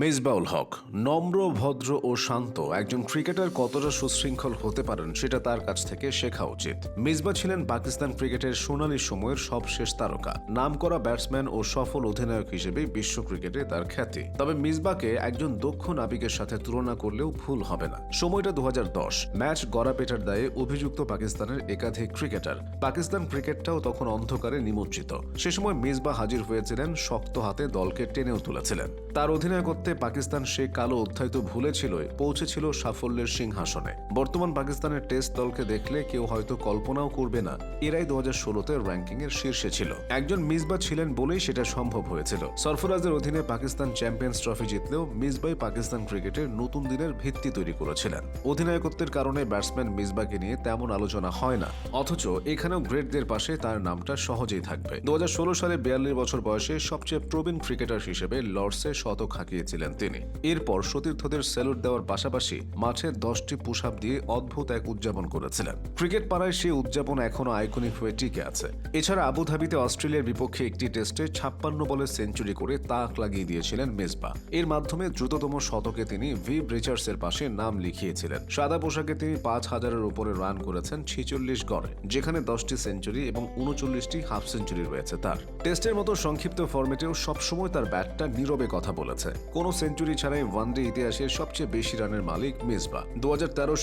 মেজবাউল হক, নম্র, ভদ্র ও শান্ত। একজন ক্রিকেটার কতটা সুশৃঙ্খল হতে পারেন সেটা তার কাছ থেকে শেখা উচিত। মিসবা ছিলেন পাকিস্তান ক্রিকেটের সোনালী সময়ের সবশেষ তারকা। নামকরা ব্যাটসম্যান ও সফল অধিনায়ক হিসেবে বিশ্ব ক্রিকেটে তার খ্যাতি। তবে মিসবাকে একজন দক্ষ নাবিকের সাথে তুলনা করলেও ভুল হবে না। সময়টা দু হাজার দশ। ম্যাচ গড়াপেটার দায়ে অভিযুক্ত পাকিস্তানের একাধিক ক্রিকেটার। পাকিস্তান ক্রিকেটটাও তখন অন্ধকারে নিমজ্জিত। সে সময় মিসবা হাজির হয়েছিলেন শক্ত হাতে দলকে টেনেও তুলেছিলেন। তার অধিনায়কত্বে পাকিস্তান সে কালো অধ্যায় তো ভুলেছিল পৌঁছেছিল সাফল্যের সিংহাসনে। বর্তমান পাকিস্তানের টেস্ট দলকে দেখলে কেউ হয়তো কল্পনাও করবে না, এরাই দু হাজার ষোলোতে র্যাঙ্কিং এর শীর্ষে ছিল। একজন মিসবা ছিলেন বলেই সেটা সম্ভব হয়েছিল। সরফরাজের অধীনে পাকিস্তান চ্যাম্পিয়ন্স ট্রফি জিতলেও মিসবাই পাকিস্তান ক্রিকেটের নতুন দিনের ভিত্তি তৈরি করেছিলেন। অধিনায়কত্বের কারণে ব্যাটসম্যান মিসবাকে নিয়ে তেমন আলোচনা হয় না, অথচ এখানেও গ্রেটদের পাশে তার নামটা সহজেই থাকবে। দু হাজার ষোলো সালে বিয়াল্লিশ বছর বয়সে সবচেয়ে প্রবীণ ক্রিকেটার হিসেবে লর্ডসে শতক হাঁকিয়েছিলেন তিনি। এরপর সতীর্থদের স্যালুট দেওয়ার পাশাপাশি মাঠে দশটি পুশ আপ দিয়ে অদ্ভুত এক উদযাপন করেছিলেন। ক্রিকেট পাড়ায় সেই উদযাপন এখনও আইকনিক হয়ে টিকে আছে। এছাড়া আবুধাবিতে অস্ট্রেলিয়ার বিপক্ষে একটি টেস্টে ছাপ্পান্ন বলে সেঞ্চুরি করে তাক লাগিয়ে দিয়েছিলেন মেজবা এর মাধ্যমে দ্রুততম শতকে তিনি ভিভ রিচার্ডসের পাশে নাম লিখিয়েছিলেন। সাদা পোশাকে তিনি পাঁচ হাজারের উপরে রান করেছেন ছিচল্লিশ গড়ে, যেখানে দশটি সেঞ্চুরি এবং উনচল্লিশটি হাফ সেঞ্চুরি রয়েছে তার। টেস্টের মতো সংক্ষিপ্ত ফর্মেটেও সবসময় তার ব্যাটটা নীরবে কথা বলেছে। কোনো সেঞ্চুরি ছাড়াই ওয়ানডে ইতিহাসের সবচেয়ে বেশি রানের মালিক মিসবা দু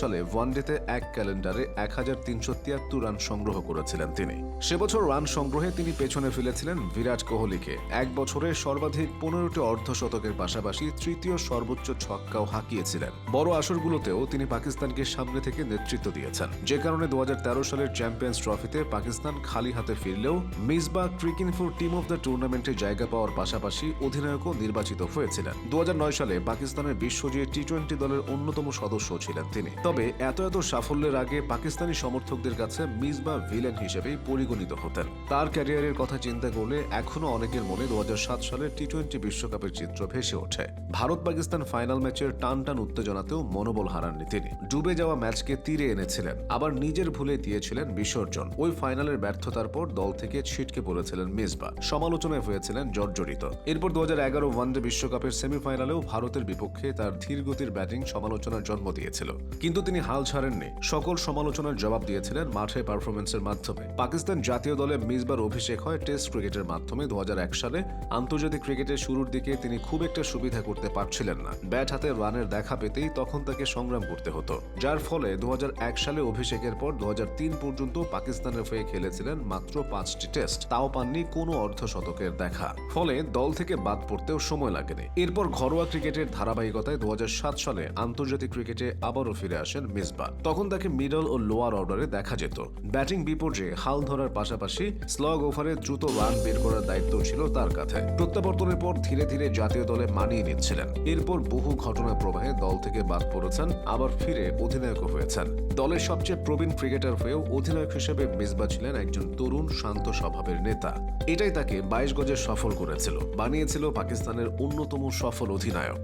সালে ওয়ানডেতে এক ক্যালেন্ডারে এক হাজার তিনশো তিয়াত্তর রান সংগ্রহ করেছিলেন তিনি। সে বছর রান সংগ্রহে তিনি পেছনে ফেলেছিলেন বিরাট কোহলিকে। এক বছরে সর্বাধিক পনেরোটি অর্ধশতকের পাশাপাশি তৃতীয় সর্বোচ্চ ছক্কাও হাঁকিয়েছিলেন। বড় আসরগুলোতেও তিনি পাকিস্তানকে সামনে থেকে নেতৃত্ব দিয়েছেন। যে কারণে দু হাজার তেরো সালের চ্যাম্পিয়ন্স ট্রফিতে পাকিস্তান খালি হাতে ফিরলেও মিসবা ক্রিকিং ফর টিম অফ দ্য টুর্নামেন্টে জায়গা পাওয়ার পাশাপাশি অধিনায়কও নির্বাচিত হয়েছিলেন। দু হাজার নয় সালে পাকিস্তানের বিশ্বজয়ী টি টোয়েন্টি দলের অন্যতম সদস্য ছিলেন তিনি। তবে এত এত সাফল্যের আগে পাকিস্তানি সমর্থকদের কাছে মিসবা ভিলেন হিসেবেই পরিগণিত হতেন। তার ক্যারিয়ারের কথা চিন্তা করলে এখনও অনেকের মনে দু সালের টি টোয়েন্টি বিশ্বকাপের চিত্র ভেসে ওঠে। ভারত পাকিস্তান ফাইনাল ম্যাচের টান টান উত্তেজনাতেও মনোবল হারাননি তিনি। ডুবে যাওয়া ম্যাচকে তীরে এনেছিলেন, আবার নিজের ভুলে দিয়েছিলেন বিসর্জন। ওই ফাইনালের ব্যর্থতার পর দল থেকে ছিটকে পড়েছিলেন মিসবা সমালোচনায় হয়েছিলেন জর্জরিত। এরপর দু হাজার এগারো ওয়ানডে বিশ্বকাপের সেমিফাইনালেও ভারতের বিপক্ষে তার ধীরগতির ব্যাটিং সমালোচনার জন্ম দিয়েছিল। কিন্তু তিনি হাল ছাড়েননি। সকল সমালোচনার জবাব দিয়েছিলেন মাঠে পারফরমেন্সের মাধ্যমে। পাকিস্তান জাতীয় দলে মিসবার অভিষেক হয় টেস্ট ক্রিকেটের মাধ্যমে দু সালে। আন্তর্জাতিক ক্রিকেটের শুরুর দিকে তিনি খুব একটা সুবিধা করতে পারছিলেন না। ব্যাট হাতে রানের দেখা পেতেই তখন তাকে সংগ্রাম করতে হতো। যার ফলে দু হাজার এক সালে অভিষেকের পর দু হাজার তিন পর্যন্ত পাকিস্তানের হয়ে খেলেছিলেন মাত্র পাঁচটি টেস্ট। তাও পাননি কোনো অর্ধশতকের দেখা। ফলে দল থেকে বাদ পড়তেও সময় লাগেনি। এরপর ঘরোয়া ক্রিকেটের ধারাবাহিকতায় দু হাজার সাত সালে আন্তর্জাতিক ক্রিকেটে আবারও ফিরে আসেন মিসবা তখন তাকে মিডল ও লোয়ার অর্ডারে দেখা যেত। ব্যাটিং বিপর্যয়ে হাল ধরার পাশাপাশি স্লগ ওভারে দ্রুত রান বের করার দায়িত্ব ছিল তার কাছে প্রত্যাবর্তনের পর ধীরে ধীরে জাতীয় দলে মানিয়ে নিচ্ছিলেন। এরপর বহু ঘটনা প্রবাহে দল থেকে বাদ পড়েছেন, আবার ফিরে অধিনায়কও হয়েছেন। দলের সবচেয়ে প্রবীণ ক্রিকেটার হয়েও অধিনায়ক হিসেবে মিসবা ছিলেন একজন তরুণ, শান্ত স্বভাবের নেতা। এটাই তাকে বাইশ গজে সফল করেছিল। বানিয়েছিল পাকিস্তানের অন্যতম সফল অধিনায়ক।